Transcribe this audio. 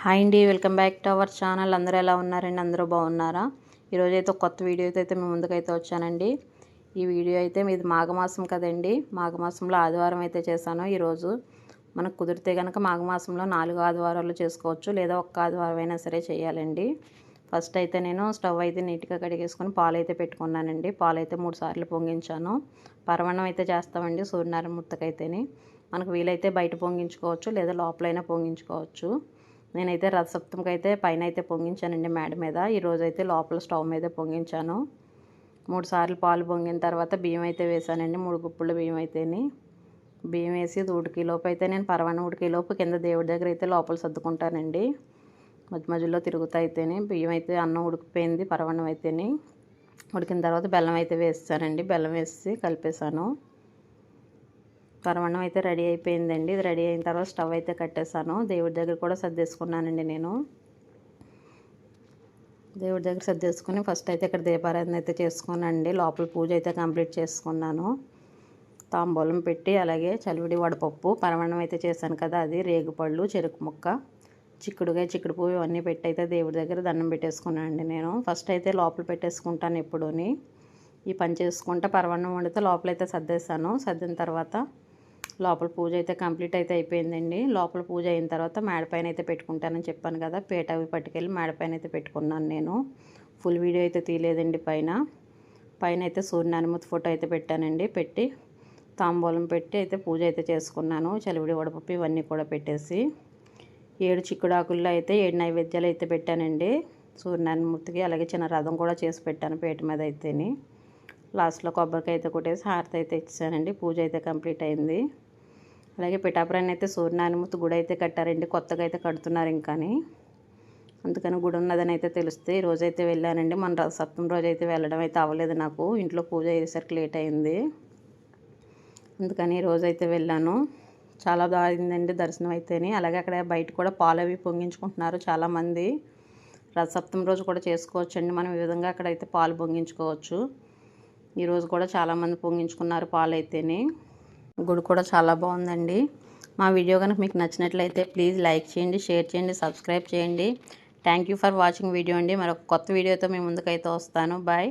Hi అండి welcome back to our channel. అందరూ ఎలా ఉన్నారండి? అందరూ బాగున్నారా? ఈరోజు అయితే కొత్త వీడియోతో అయితే మేము ముందుకైతే వచ్చానండి. ఈ వీడియో అయితే మీది మాఘమాసం కదండి. మాఘమాసంలో ఆదివారం అయితే చేశాను. ఈరోజు మనకు కుదిరితే కనుక మాఘమాసంలో నాలుగు ఆదివారాలు చేసుకోవచ్చు లేదా ఒక్క ఆదివారం అయినా సరే చేయాలండి. ఫస్ట్ అయితే నేను స్టవ్ అయితే నీట్గా కడిగేసుకొని పాలు అయితే పెట్టుకున్నానండి. పాలు అయితే మూడు సార్లు పొంగించాను. పరవణం అయితే చేస్తామండి సూర్యనారాయణ ముత్తకైతేనే మనకు వీలైతే బయట పొంగించుకోవచ్చు లేదా లోపలైనా పొంగించుకోవచ్చు. నేనైతే రథసప్తమికి అయితే పైన అయితే పొంగించానండి మేడ మీద. ఈరోజు అయితే లోపల స్టవ్ మీద పొంగించాను. మూడు సార్లు పాలు పొంగిన తర్వాత బియ్యం అయితే వేసానండి. మూడు గుప్పుల బియ్యం అయితేని. బియ్యం వేసి ఇది ఉడికిలోపు అయితే నేను పరవన్న ఉడికిలోపు కింద దేవుడి దగ్గర అయితే లోపల సర్దుకుంటానండి. మధ్య మధ్యలో తిరుగుతా అయితేనే. బియ్యం అయితే అన్నం ఉడికిపోయింది పరవన్నం అయితేని. ఉడికిన తర్వాత బెల్లం అయితే వేస్తానండి. బెల్లం వేసి కలిపేశాను. పరమాన్నం అయితే రెడీ అయిపోయిందండి. ఇది రెడీ అయిన తర్వాత స్టవ్ అయితే కట్టేశాను. దేవుడి దగ్గర కూడా సర్దేసుకున్నానండి నేను. దేవుడి దగ్గర సర్దేసుకుని ఫస్ట్ అయితే ఇక్కడ దీపారాధన అయితే చేసుకున్నానండి. లోపల పూజ అయితే కంప్లీట్ చేసుకున్నాను. తాంబూలం పెట్టి అలాగే చలివిడి వడపప్పు పరమాణం అయితే చేశాను కదా అది రేగుపళ్ళు చెరుకు ముక్క చిక్కుడుగా చిక్కుడు పువ్వు ఇవన్నీ పెట్టి అయితే దేవుడి దగ్గర దండం పెట్టేసుకున్నానండి నేను. ఫస్ట్ అయితే లోపల పెట్టేసుకుంటాను ఎప్పుడూని. ఈ పని చేసుకుంటే పరమాన్నం వండితే లోపలైతే సర్దేశాను. సర్దిన తర్వాత లోపల పూజ అయితే కంప్లీట్ అయితే అయిపోయిందండి. లోపల పూజ అయిన తర్వాత మేడపైన అయితే పెట్టుకుంటానని చెప్పాను కదా పేట అవి పట్టుకెళ్ళి మేడపైన అయితే పెట్టుకున్నాను నేను. ఫుల్ వీడియో అయితే తీయలేదండి పైన. పైన అయితే సూర్యనారాయణమూర్తి ఫోటో అయితే పెట్టానండి పెట్టి తాంబూలం పెట్టి అయితే పూజ అయితే చేసుకున్నాను. చలివిడి వడపప్పు ఇవన్నీ కూడా పెట్టేసి ఏడు చిక్కుడాకుల్లో అయితే ఏడు నైవేద్యాలు అయితే పెట్టానండి. సూర్యనారాయణమూర్తికి అలాగే చిన్న రథం కూడా చేసి పెట్టాను పేట మీద అయితేని. లాస్ట్లో కొబ్బరికాయ అయితే కొట్టేసి హారతి అయితే ఇచ్చానండి. పూజ అయితే కంప్లీట్ అయింది. అలాగే పిఠాపురాన్ని అయితే సూర్యనారాయణమూర్తి గుడి అయితే కట్టారండి. కొత్తగా అయితే కడుతున్నారు ఇంకాని. అందుకని గుడి ఉన్నదని అయితే తెలిస్తే రోజైతే అయితే వెళ్ళానండి. మన సప్తమి రోజు అయితే వెళ్ళడం అయితే అవ్వలేదు నాకు. ఇంట్లో పూజ అయ్యేసరికి లేట్ అయింది. అందుకని రోజైతే అయితే వెళ్ళాను. చాలా బాగుందండి దర్శనం అయితేనే. అలాగే అక్కడ బయట కూడా పాలు అవి పొంగించుకుంటున్నారు చాలామంది. రథసప్తమి రోజు కూడా చేసుకోవచ్చండి. మనం ఈ విధంగా అక్కడైతే పాలు పొంగించుకోవచ్చు. ఈరోజు కూడా చాలామంది పొంగించుకున్నారు పాలు గుడి కూడా చాలా బాగుందండి. మా వీడియో కనుక మీకు నచ్చినట్లయితే ప్లీజ్ లైక్ చేయండి షేర్ చేయండి సబ్స్క్రైబ్ చేయండి. Thank you for watching video అండి. మరొక కొత్త వీడియోతో మీ ముందుకైతే వస్తాను. బాయ్